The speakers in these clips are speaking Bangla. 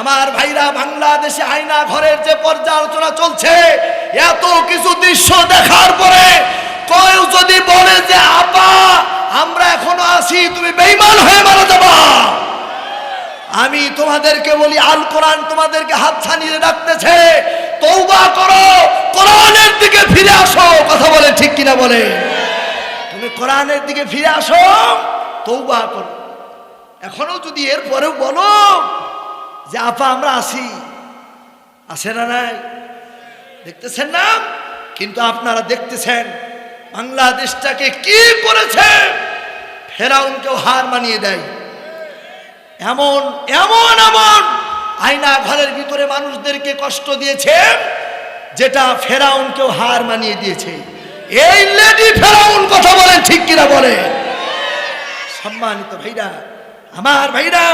আমার ভাইরা বাংলাদেশে আয়না ঘরের যে পর্যালোচনা চলছে, এত কিছু দৃশ্য দেখার পরে কেউ যদি বলে যে, আপা, আমরা এখনও আছি, তুমি বেইমান হয়ে মারা যাবা। আমি তোমাদেরকে বলি, আল কোরআন তোমাদেরকে হাত ছানিয়ে রাখতেছে। তৌবা করো, কোরআনের দিকে ফিরে আসো। কথা বলে ঠিক কিনা বলে তুমি কোরআনের দিকে ফিরে আসো তৌবা করো। এখনও যদি এর পরেও বলো যে আপা, আমরা আসি আসে না নাই? দেখতেছেন না? কিন্তু আপনারা দেখতেছেন, বাংলাদেশটাকে কি করেছে? ফেরাউনকেও হার মানিয়ে দেয়। এমন এমন এমন আয়না ঘরের ভিতরে মানুষদেরকে কষ্ট দিয়েছে, যেটা ফেরাউনকেও হার মানিয়ে দিয়েছে। এই লেডি ফেরাউন কথা বলেন ঠিক কিনা বলে সম্মানিত ভাইরা, আমার ভাইরা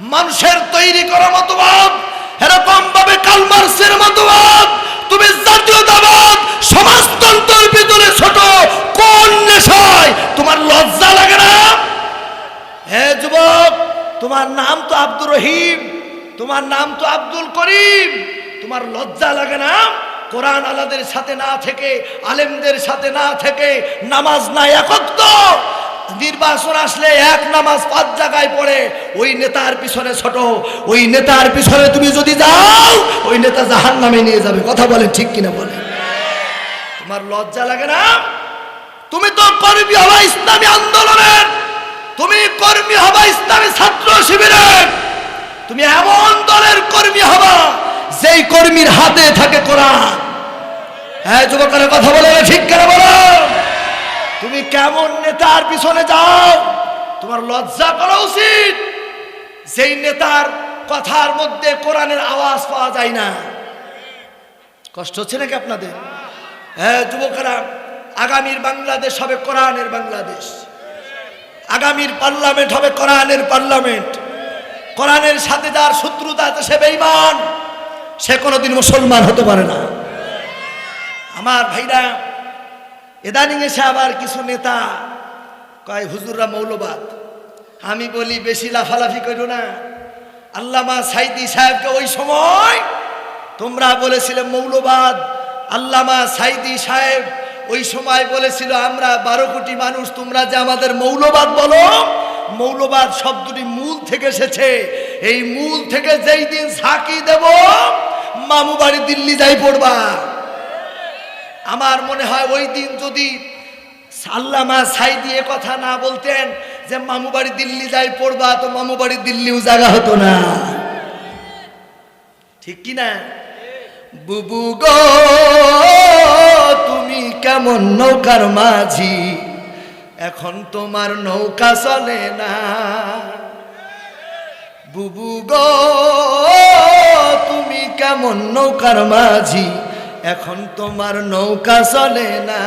মানুষের তৈরি করা মতবাদ, এরকম ভাবে কালমার্সের মতবাদ, তুমি জাতীয়তাবাদ, সমাজতন্ত্রের ভিতরে ছোট কোন নেশায় তোমার লজ্জা লাগে না? হে যুবক, তোমার নাম তো আব্দুর রহিম, তোমার নাম তো আব্দুল করিম, তোমার লজ্জা লাগে না? কোরআন আলাদের সাথে না থেকে, আলেমদের সাথে না থেকে নামাজ না একত্র। নির্বাচন আসলে এক নামাজ পাঁচ জায়গায় পড়ে, ওই নেতার পিছনে ছোট, ওই নেতার পিছনে তুমি যদি যাও, ওই নেতা জাহান নামে নিয়ে যাবে। কথা বলে ঠিক কিনা বলে তোমার লজ্জা লাগে না? তুমি তো কর্মী হবা ইসলামী আন্দোলনের, তুমি কর্মী হবা ইসলামী ছাত্র শিবিরের। তুমি এমন দলের কর্মী হবা, যেই কর্মীর হাতে থাকে কোরআন। হ্যাঁ যুবকের কথা বলে ঠিক কেন বলো তুমি কেমন নেতার পিছনে যাও? তোমার লজ্জা করা উচিত। যেই নেতার কথার মধ্যে কোরআনের আওয়াজ পাওয়া যায় না। কষ্ট হচ্ছে নাকি আপনাদের? হ্যাঁ যুবকেরা, আগামীর বাংলাদেশ হবে কোরআনের বাংলাদেশ। আগামীর পার্লামেন্ট হবে কোরআনের পার্লামেন্ট। কোরআনের সাথে যার শত্রুতা আছে, সে বেঈমান। সে কোনোদিন মুসলমান হতে পারে না। আমার ভাইরা এদানিং এসে আবার কিছু নেতা কয়, হুজুররা মৌলবাদ। আমি বলি, বেশি লাফালাফি করো না। আল্লামা সাইদি সাহেবকে ওই সময় তোমরা বলেছিলে মৌলবাদ। আল্লামা সাইদি সাহেব ওই সময় বলেছিল, আমরা বারো কোটি মানুষ, তোমরা যে আমাদের মৌলবাদ বলো, মৌলবাদ শব্দটি মূল থেকে এসেছে। এই মূল থেকে যেই দিন সাকি দেব, মামু বাড়ি দিল্লি যাই পড়বা। আমার মনে হয় ওই দিন যদি আল্লামা সাই দিয়ে কথা না বলতেন যে মামু বাড়ি দিল্লি যাই পড়বা, তো মামু বাড়ি দিল্লিও জায়গা হতো না। ঠিক কি না? বুবু গো, তুমি কেমন নৌকার মাঝি? এখন তোমার নৌকা চলে না। বুবু গো, তুমি কেমন নৌকার মাঝি? এখন তোমার নৌকা চলে না।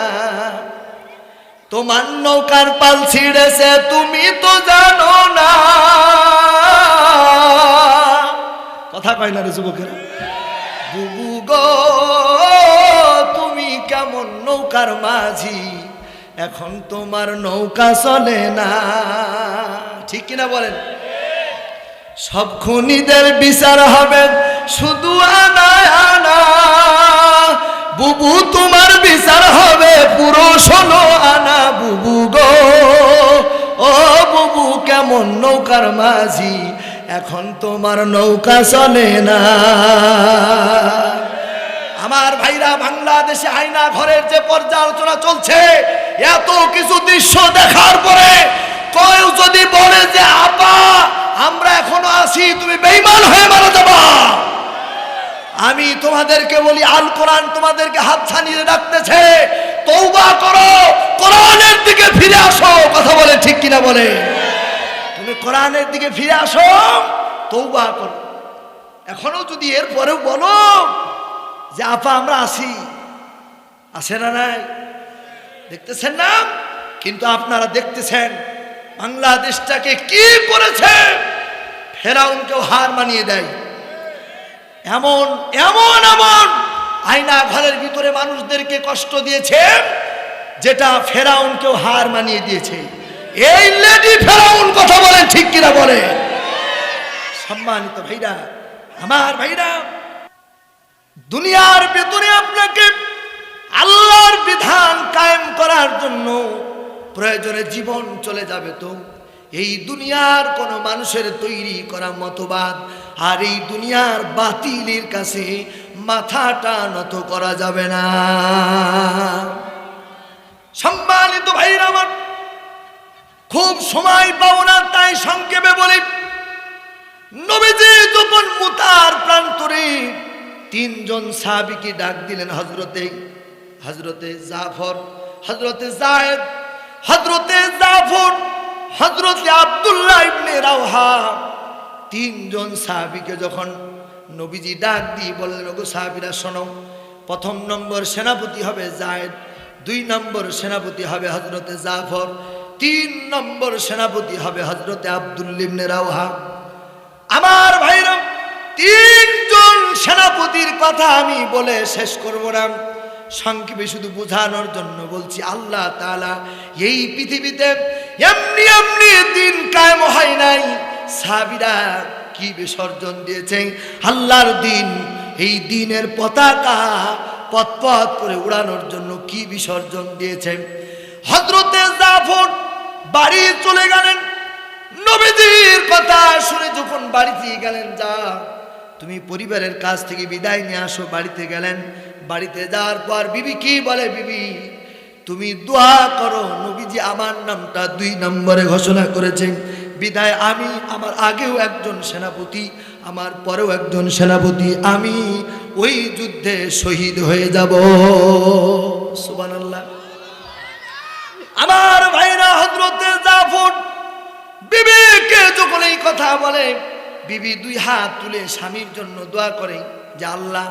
তোমার নৌকার পাল ছিঁড়েছে, তুমি তো জানো না। কথা কয় না রে যুবকেরা। তুমি কেমন নৌকার মাঝি? এখন তোমার নৌকা চলে না। ঠিক কিনা বলেন? সব খুনিদের বিচার হবে, শুধু আনা বুবু, তোমার বিচার হবে পুরো শোনো আনা বুবু গো। ও বুবু, কেমন নৌকার মাঝি, এখন তোমার নৌকা চলে না। আমার ভাইরা, বাংলাদেশে আয়না ঘরের যে পর্যালোচনা চলছে, এত কিছু দৃশ্য দেখার পরে কেউ যদি বলে যে, আপা, আমরা এখনও আছি, তুমি বেইমান হয়ে মারা যাবা। আমি তোমাদেরকে বলি, আল কোরআন তোমাদেরকে হাত ছানিয়ে রাখতেছে। তৌবা করো, কোরআনের দিকে ফিরে আসো। কথা বলে ঠিক কিনা বলে? তুমি কোরআনের দিকে ফিরে আসো তৌবা করো। এখনও যদি এর পরেও বলো যে, আপা, আমরা আসি আসে না নাই? দেখতেছেন না? কিন্তু আপনারা দেখতেছেন, বাংলাদেশটাকে কি করেছে? ফেরাউনকেও হার মানিয়ে দেয়। এমন এমন এমন আয়না ঘরের ভিতরে মানুষদেরকে কষ্ট দিয়েছে যেটা ফেরাউনকেও হার মানিয়ে দিয়েছে। এই লেডি ফেরাউন কথা বলে ঠিক কিনা বলে সম্মানিত ভাইরা, আমার ভাইরা, দুনিয়ার ভেতরে আপনাকে আল্লাহর বিধান কায়েম করার জন্য প্রয়োজনে জীবন চলে যাবে তো। এই দুনিয়ার কোন মানুষের তৈরি করা মতবাদ আর এই দুনিয়ার বাতিলের কাছে মাথাটা নত করা যাবে না। সম্মানিত ভাইরা আমার, খুব সময় পাও না, তাই সংক্ষেপে বলি। নবীজি যখন মুতার প্রান্তরে তিনজন সাহাবিকে ডাক দিলেন হজরতে হজরতে জাফর হজরতে জায়েদ হজরতে জাফর হজরতে আব্দুল্লাহ ইবনে রাওহা তিনজন সাহাবিকে যখন নবীজি ডাক দিয়ে বললেন, ওগো সাহাবিরা, শোনো, প্রথম নম্বর সেনাপতি হবে জায়েদ, দুই নম্বর সেনাপতি হবে হজরতে জাফর, তিন নম্বর সেনাপতি হবে হজরতে আব্দুল্লিবনে রাওহা। আমার ভাইরা, তিনজন সেনাপতির কথা আমি বলে শেষ করব না। সংক্ষেপে শুধু বোঝানোর জন্য বলছি, আল্লাহ তাআলা এই পৃথিবীতে এমনি এমনি দিন কায়েম হয় নাই। সাবিরা কি বিসর্জন দিয়েছে? আল্লাহর দিন, এই দিনের পতাকা পথ পথ করে উড়ানোর জন্য কি বিসর্জন দিয়েছে? হজরতে জাফর বাড়ি চলে গেলেন। নবীজির কথা শুনে যখন বাড়িতে গেলেন, যা, তুমি পরিবারের কাছ থেকে বিদায় নিয়ে আসো, বাড়িতে গেলেন। বাড়িতে যাওয়ার পর বিবি কি বলে? বিবি তুমি দোয়া করো, নবীজি আমার নামটা দুই নম্বরে ঘোষণা করেছেন। বিদায়, আমি আমার আগেও একজন সেনাপতি, আমার পরেও একজন সেনাপতি, আমি ওই যুদ্ধে শহীদ হয়ে যাব। সুবহানাল্লাহ। আমার ভাইরা হজরতে জাফর বিবিকে যখন এই কথা বলে, বিবি দুই হাত তুলে স্বামীর জন্য দোয়া করে যে, আল্লাহ,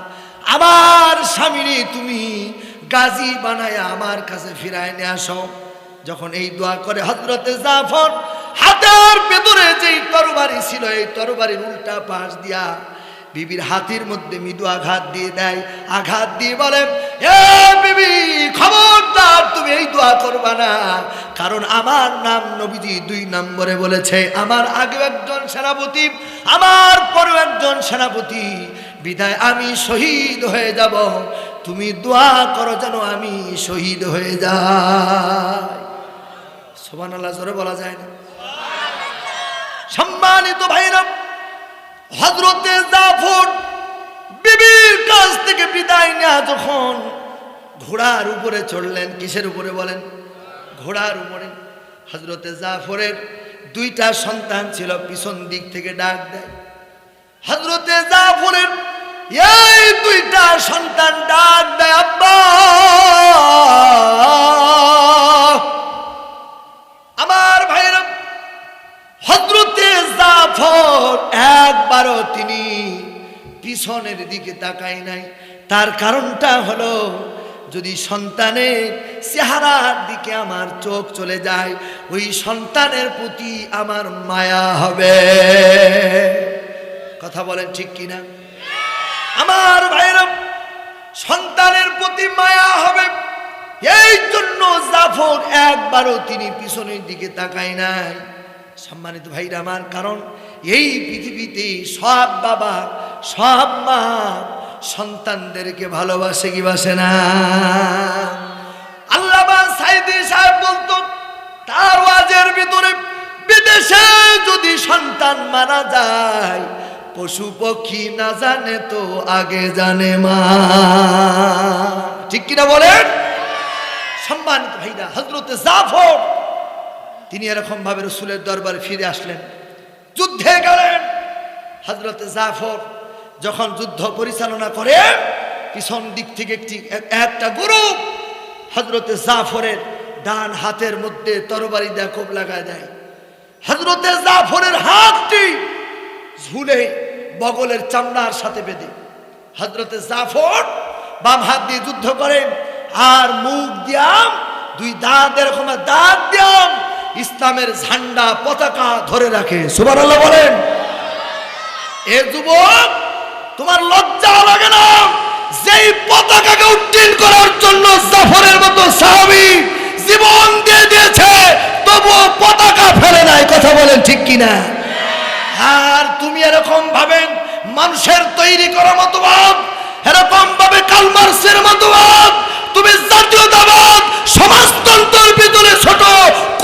আমার স্বামীরে তুমি গাজী বানায় আমার কাছে ফিরায় নিয়ে আসো। যখন এই দোয়া করে হজরতে জাফর, হাতের ভেতরে যেই তরবারি ছিল, এই তরবারির উল্টা পাশ দিয়া বিবির হাতের মধ্যে মৃদু আঘাত দিয়ে দেয়। আঘাত দিয়ে বলে, এ বিবি, খবরদার, তুমি এই দোয়া করবা না। কারণ আমার নাম নবীজি দুই নম্বরে বলেছে, আমার আগে একজন সেনাপতি, আমার পরেও একজন সেনাপতি। বিদায় আমি শহীদ হয়ে যাব। তুমি দোয়া করো যেন আমি শহীদ হয়ে যাই। সোবান আল্লাহ বলা যায় না? সম্মানিত ভাইরা হজরতে জাফর বিবির কাছ থেকে বিদায় নেওয়া যখন ঘোড়ার উপরে চড়লেন, কিসের উপরে বলেন? ঘোড়ার উপরে। হজরতে জাফরের দুইটা সন্তান ছিল, পিছন দিক থেকে ডাক দেয়। হজরতে জাফরের এই দুইটা সন্তান ডাক দেয়, আব্বা! আমার ভাইরা হজরতে জাফর একবারও তিনি পিছনের দিকে তাকায় নাই। তার কারণটা হলো, যদি সন্তানের চেহারার দিকে আমার চোখ চলে যায়, ওই সন্তানের প্রতি আমার মায়া হবে। কথা বলেন ঠিক কিনা? আমার ভাইরা সন্তানের প্রতি মায়া হবে। এই জন্য জাফর একবারও তিনি পিছনের দিকে তাকায় নাই। সম্মানিত ভাইরা আমার কারণ, এই পৃথিবীতে সব বাবা, সব মা সন্তানদেরকে ভালোবাসে কি বাসে না? সাইদি সাহেব বলতো, তার ওয়াজের ভিতরে বিদেশে যদি সন্তান মারা যায় পশু পক্ষী না জানে তো আগে জানে মা। ঠিক কিনা বলেন? সম্মানিত ভাইরা হজরতে জাফর, তিনি এরকম ভাবে রসুলের দরবারে ফিরে আসলেন। যুদ্ধে গেলেন। হজরতে জাফর যখন যুদ্ধ পরিচালনা করে পিছন দিক থেকে একটি এক- একটা গ্রুপ হজরতে জাফরের ডান হাতের মধ্যে তরবারি কোপ লাগায় দেয়। হজরতে জাফরের হাতটি ঝুলে বগলের চামড়ার সাথে বেঁধে। হজরতে জাফর বাম হাত দিয়ে যুদ্ধ করেন, আর মুখ দিয়াম দুই দাঁত, এরকম দাঁত দিয়াম ইসলামের ঝান্ডা পতাকা ধরে রাখে। সুবার আল্লাহ বলেন। এ যুবক, তোমার লজ্জা লাগে না। যেই পতাকাকে উড্ডীন করার জন্য জাফরের মতো সাহাবী জীবন দিয়ে দিয়েছে, তবুও পতাকা ফেলে নাই। কথা বলেন ঠিক কিনা? আর তুমি এরকম ভাবেন মানুষের তৈরি করা মতবাদ, এরকম ভাবে কালমার্সের মতবাদ, তুমি জাতীয়তাবাদ, সমাজতন্ত্রের ভিতরে ছোট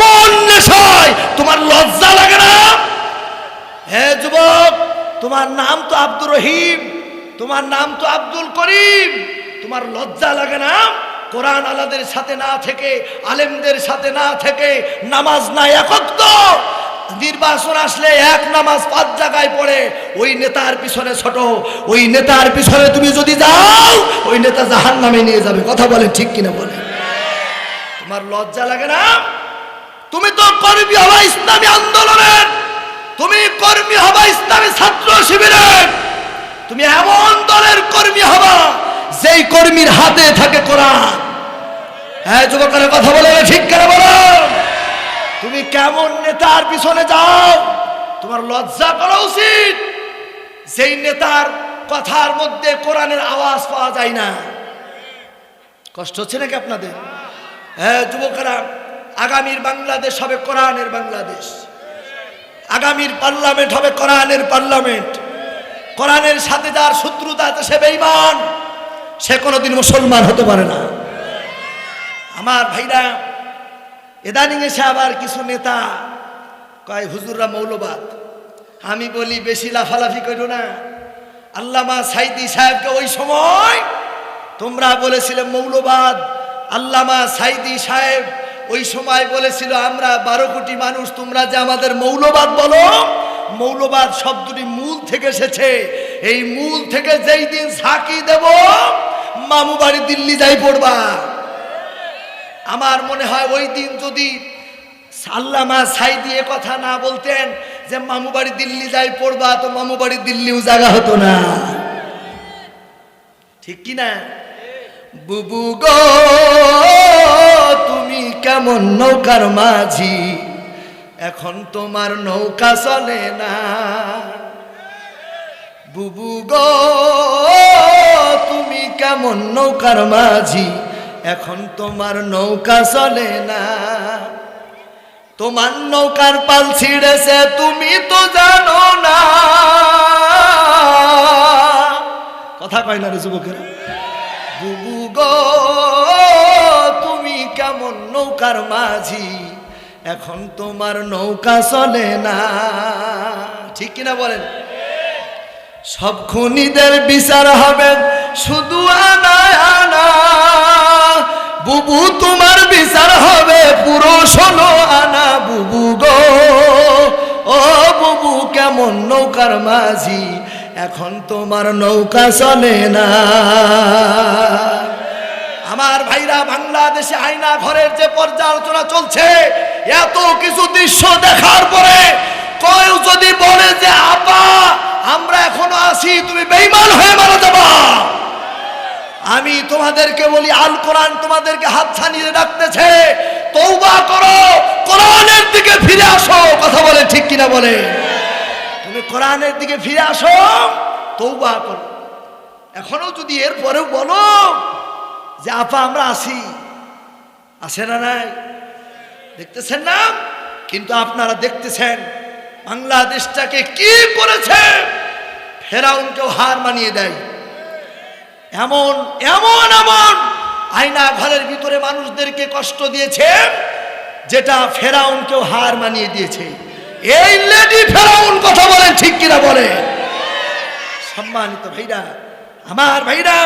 কোন নেশায় তোমার লজ্জা লাগে না? হে যুবক, তোমার নাম তো আব্দুর রহিম, তোমার নাম তো আব্দুল করিম, তোমার লজ্জা লাগে না? কোরআন আলাদের সাথে না থেকে, আলেমদের সাথে না থেকে নামাজ না একত্র নির্বাচন আসলে এক নামাজ পাঁচ জায়গায় পড়ে, ওই নেতার পিছনে ছোট, ওই নেতার পিছনে তুমি যদি যাও, ওই নেতা জাহান নামে নিয়ে যাবে। কথা বলে ঠিক কিনা বলে তোমার লজ্জা লাগে না? তুমি তো কর্মী হবা ইসলামী আন্দোলনের, তুমি কর্মী হবা ইসলামী ছাত্র শিবিরের। তুমি এমন দলের কর্মী হবা, যেই কর্মীর হাতে থাকে কোরআন। হ্যাঁ যুবকের কথা বলে ঠিক করে বলো তুমি কেমন নেতার পিছনে যাও? তোমার লজ্জা করা উচিত। যেই নেতার কথার মধ্যে কোরআনের আওয়াজ পাওয়া যায় না। কষ্ট হচ্ছে নাকি আপনাদের? হ্যাঁ যুবকেরা, আগামীর বাংলাদেশ হবে কোরআনের বাংলাদেশ। আগামীর পার্লামেন্ট হবে কোরআনের পার্লামেন্ট। কোরআনের সাথে যার শত্রুতা আছে, সে বেঈমান। সে কোনোদিন মুসলমান হতে পারে না। আমার ভাইরা এদানিং এসে আবার কিছু নেতা কয়, হুজুররা মৌলবাদ। আমি বলি, বেশি লাফালাফি করো না। আল্লামা সাইদি সাহেবকে ওই সময় তোমরা বলেছিলে মৌলবাদ। আল্লামা সাইদি সাহেব ওই সময় বলেছিল, আমরা বারো কোটি মানুষ, তোমরা যে আমাদের মৌলবাদ বলো, মৌলবাদ শব্দটি মূল থেকে এসেছে। এই মূল থেকে যেই দিন ঝাঁকি দেব, মামু বাড়ি দিল্লি যাই পড়বা। আমার মনে হয় ওই দিন যদি আল্লামা সাই দিয়ে কথা না বলতেন যে মামু বাড়ি দিল্লি যাই পড়বা, তো মামু বাড়ি দিল্লিও জায়গা হতো না। ঠিক কি না? বুবু গো, তুমি কেমন নৌকার মাঝি? এখন তোমার নৌকা চলে না। বুবু গো, তুমি কেমন নৌকার মাঝি? এখন তোমার নৌকা চলে না। তোমার নৌকার পাল ছিঁড়েছে, তুমি তো জানো না। কথা কয় না রে যুবকেরা। গো, তুমি কেমন নৌকার মাঝি? এখন তোমার নৌকা চলে না। ঠিক কিনা বলেন? সব খুনিদের বিচার হবে, শুধু আনা আনা বুবু, তোমার বিচার হবে পুরো ষোলো আনা বুবু গো। ও বুবু, কেমন নৌকার মাঝি, এখন তোমার নৌকা চলে না। আমার ভাইরা, বাংলাদেশে আয়না ঘরের যে পর্যালোচনা চলছে, এত কিছু দৃশ্য দেখার পরে কেউ যদি বলে যে আপা আমরা এখনও আছি তুমি বেইমান হয়ে মারা যাবা আমি তোমাদেরকে বলি, আল কোরআন তোমাদেরকে হাত ছানিয়ে রাখতেছে। তৌবা করো, কোরআনের দিকে ফিরে আসো। কথা বলে ঠিক কিনা বলে তুমি কোরআনের দিকে ফিরে আসো তৌবা করো। এখনও যদি এর পরেও বলো যে, আপা, আমরা আসি। আসে না নাই? দেখতেছেন না? কিন্তু আপনারা দেখতেছেন, বাংলাদেশটাকে কি করেছে? ফেরাউনকেও হার মানিয়ে দেয়। এমন এমন এমন আয়না ঘরের ভিতরে মানুষদেরকে কষ্ট দিয়েছে যেটা ফেরাউনকেও হার মানিয়ে দিয়েছে। এই লেডি ফেরাউন কথা বলেন ঠিক কিনা বলে সম্মানিত ভাইরা, আমার ভাইরা